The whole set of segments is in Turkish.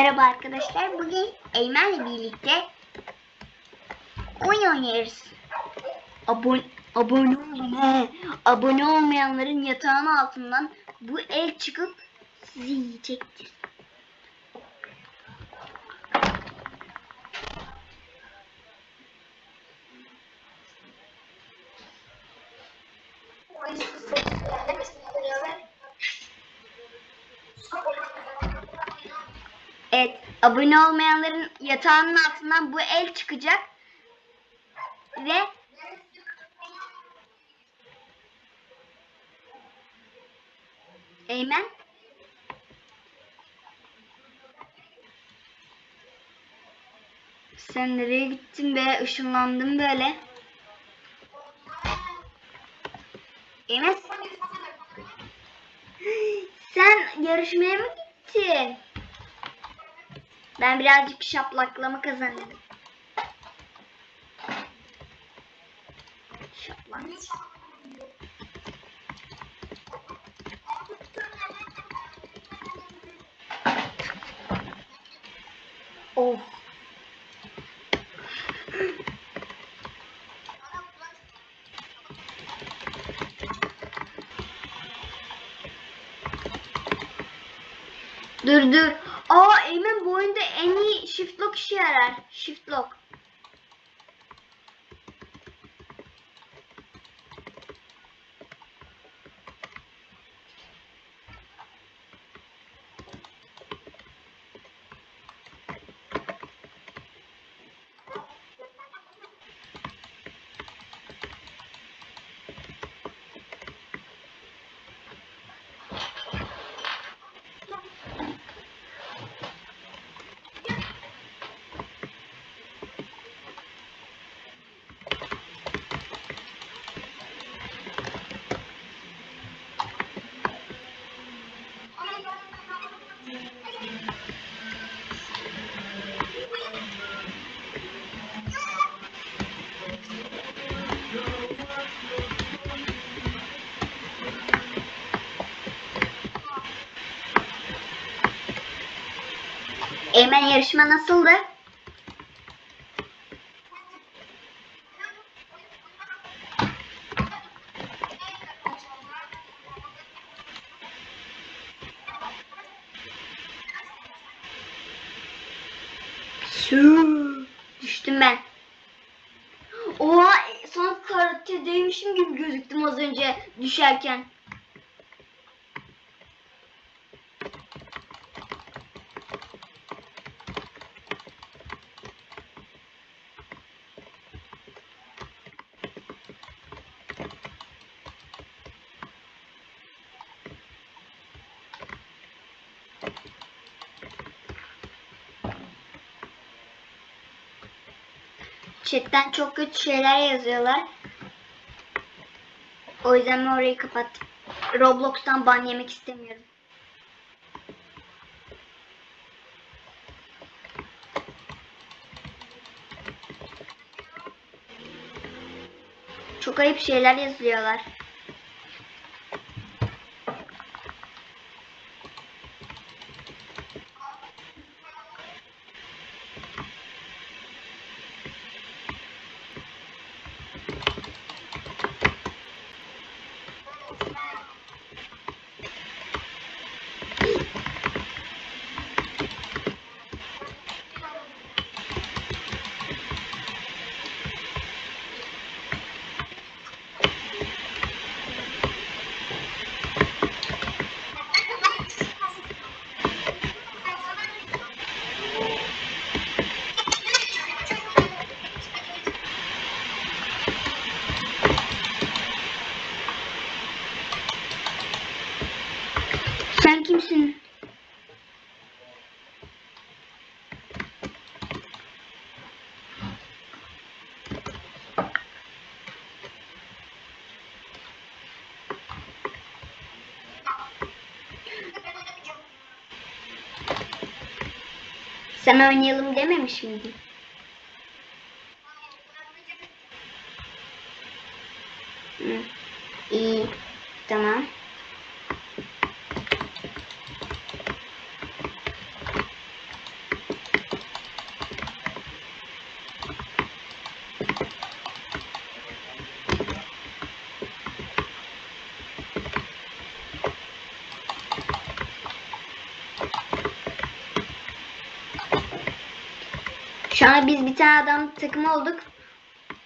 Merhaba arkadaşlar. Bugün Eymen'le birlikte oyun oynuyoruz. Abone, abone olun. Abone olmayanların yatağının altından bu el çıkıp sizi yiyecektir. Evet, abone olmayanların yatağının altından bu el çıkacak. Ve Eymen Sen nereye gittin be? Işınlandım böyle. Eymen sen yarışmaya mı gittin? Ben birazcık şaplaklama kazandım. Şaplak. Of. Dur dur. Aa Eymen bu oyunda en iyi shift lock işe yarar. Shift lock. Yarışma nasıldı? Su. Düştüm ben. Oha son karakterdeymişim gibi gözüktüm az önce düşerken. Chatten çok kötü şeyler yazıyorlar. O yüzden ben orayı kapattım. Roblox'tan ban yemek istemiyorum. Çok ayıp şeyler yazıyorlar. Sen kimsin? Sen oynayalım dememiş miydin? Hı. İyi. Tamam. Şu an biz bir tane adam takım olduk.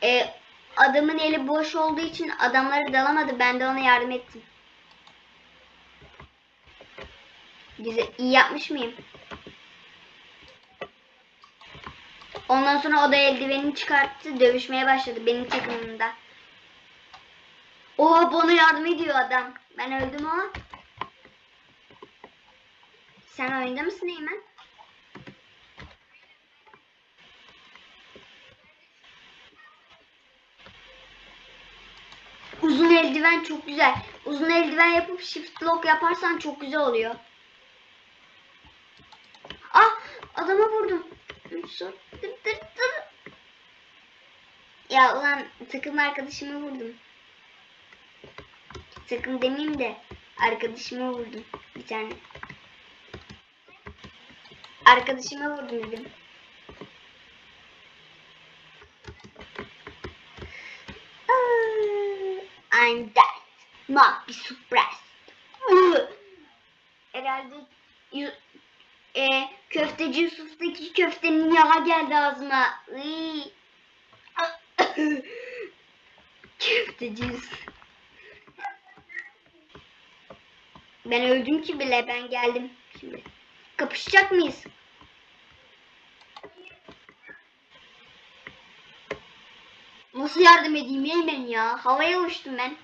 Ee, adamın eli boş olduğu için adamları dalamadı. Ben de ona yardım ettim. Güzel, iyi yapmış mıyım? Ondan sonra o da eldivenini çıkarttı. Dövüşmeye başladı benim takımımda. Oha bana yardım ediyor adam. Ben öldüm ama. Sen oyunda mısın Eymen? Uzun eldiven çok güzel. Uzun eldiven yapıp shift lock yaparsan çok güzel oluyor. Ah adama vurdum. Ya ulan takım arkadaşımı vurdum. Takım demeyeyim de arkadaşıma vurdum bir tane. Arkadaşıma vurdum dedim. Be suppressed. Ugh. Herhalde e, köfteci Yusuf'taki köftenin yağı geldi ağzıma. Köfteci. Ben öldüm ki bile ben geldim şimdi. Kapışacak mıyız? Nasıl yardım edeyim Eymen ya? Havaya uçtum ben.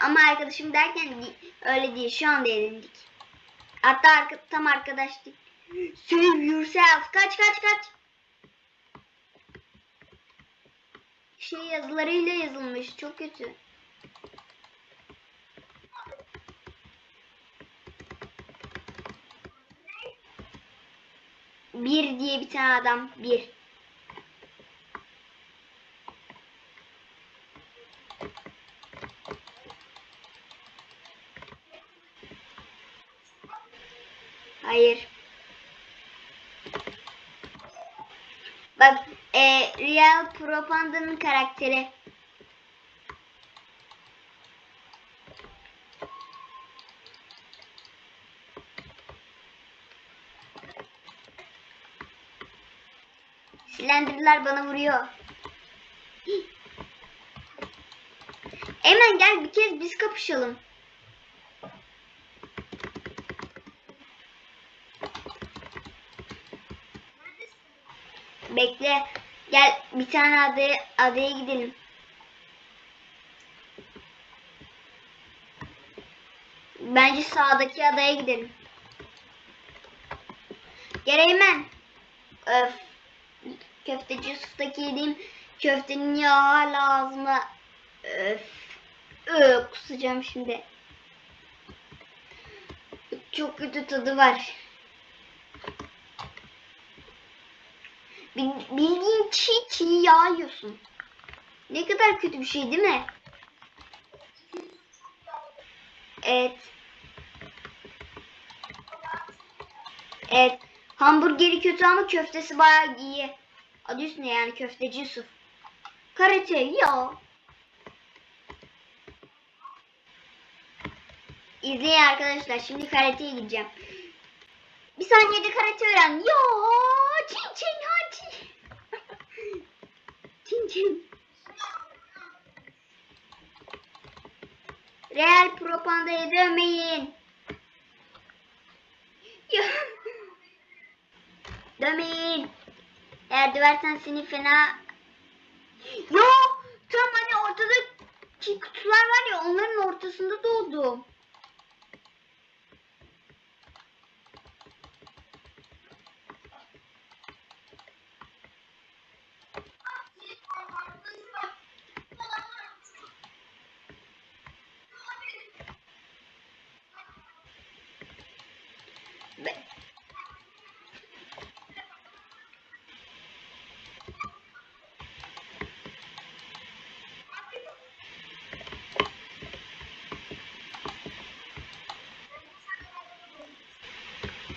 Ama arkadaşım derken öyle değil. Şu anda edindik. Hatta tam arkadaşlık. Save yourself. Kaç kaç kaç. Şey yazılarıyla yazılmış. Çok kötü. Bir diye bir tane adam. Bir. Hayır. Bak e, Real Propaganda'nın karakteri. Slender'lar bana vuruyor. Hemen gel bir kez biz kapışalım. Bekle. Gel bir tane adaya, adaya gidelim. Bence sağdaki adaya gidelim. Gel hemen. Öf. Köfteci Yusuf'taki yediğim köftenin yağı hala ağzıma. Öf. Öf. Kusacağım şimdi. Çok kötü tadı var. Bildiğin çiğ çiğ yağ yiyorsun. Ne kadar kötü bir şey değil mi? Evet. Evet. Hamburgeri kötü ama köftesi bayağı iyi. Adı üstünde yani köfteci Yusuf. Karate ya. İzleyin arkadaşlar. Şimdi karateye gideceğim. Bir saniyede karate öğren. Ya çin çin hadi. Çin çin. Real propagandayı dövmeyin. Ya. Dövmeyin. Eğer döversen seni fena... Yo! Tam hani ortada ki kutular var ya onların ortasında doğdum.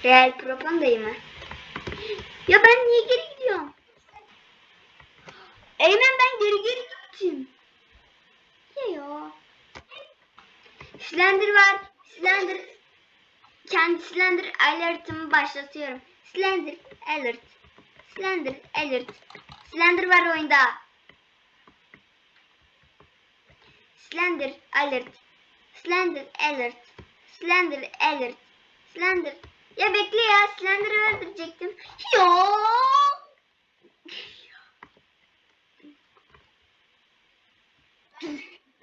Real propagandayı mı? Ya ben niye geri gidiyorum? Eymen ben geri geri gittim. Ya ya. Slender var. Slender. kendi Slender alertımı başlatıyorum. Slender alert. Slender alert. Slender var oyunda. Slender alert. Slender alert. Slender alert. Slender. Ya bekle ya Slender'ı öldürecektim. Yok.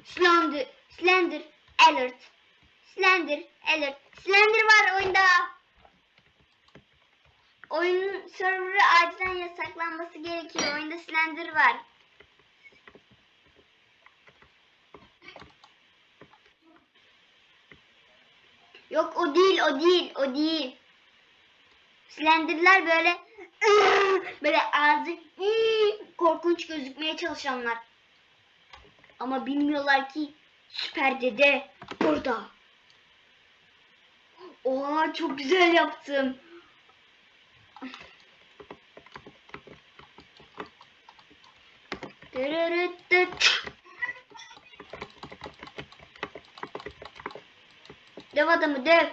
Slender. Slender alert. Slender alert. Slender var oyunda. Oyunun serverı acilen yasaklanması gerekiyor. Oyunda Slender var. Yok o değil, o değil, o değil. Slender'lar böyle böyle ağzı korkunç gözükmeye çalışanlar. Ama bilmiyorlar ki süper dede burada. Oha çok güzel yaptım. Dırırıtıt. Dev adamı dev.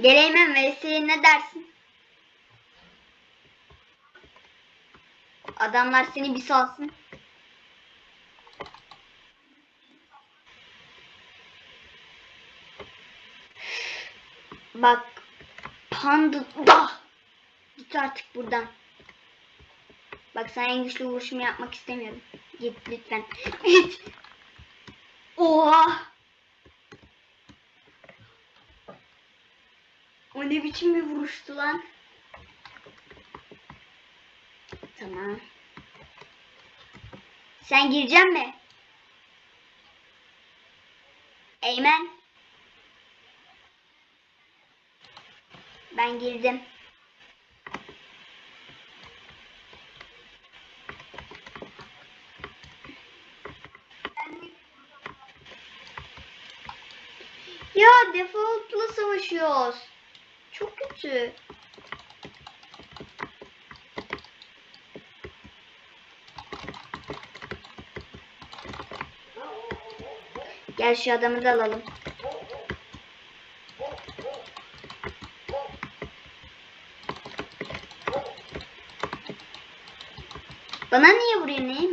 Geleyimem Veysel ne dersin? Adamlar seni bir salsın. Bak. Panda. Da. Git artık buradan. Bak sana en güçlü vuruşumu yapmak istemiyorum. Git lütfen. Git. Oha. O ne biçim bir vuruştu lan. Tamam. Sen gireceksin mi? Eymen. Ben girdim. Ya defaultla savaşıyoruz. Çok kötü. Gel şu adamı da alalım. Bana niye vuruyor neyim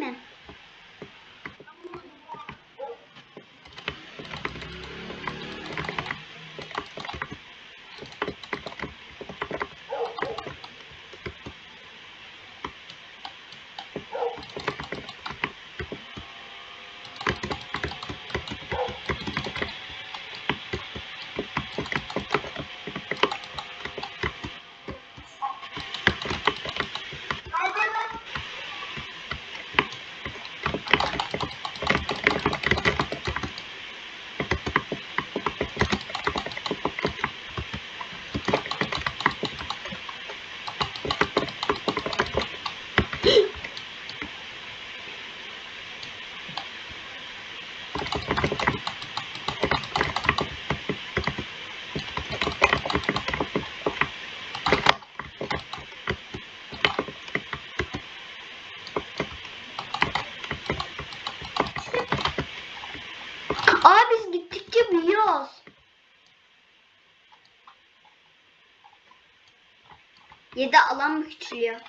7 alan mı küçülüyor?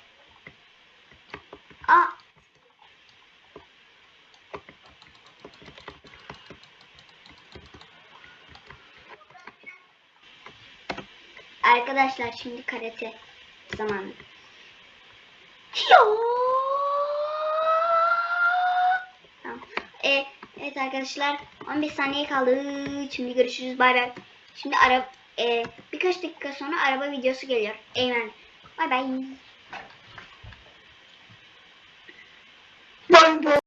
Aa. Arkadaşlar şimdi karate zamanı. Yo. Tamam. Ee, evet arkadaşlar 15 saniye kaldı. Şimdi görüşürüz. Bay bay. Şimdi araba e, birkaç dakika sonra araba videosu geliyor. Eyvallah. Bay bay.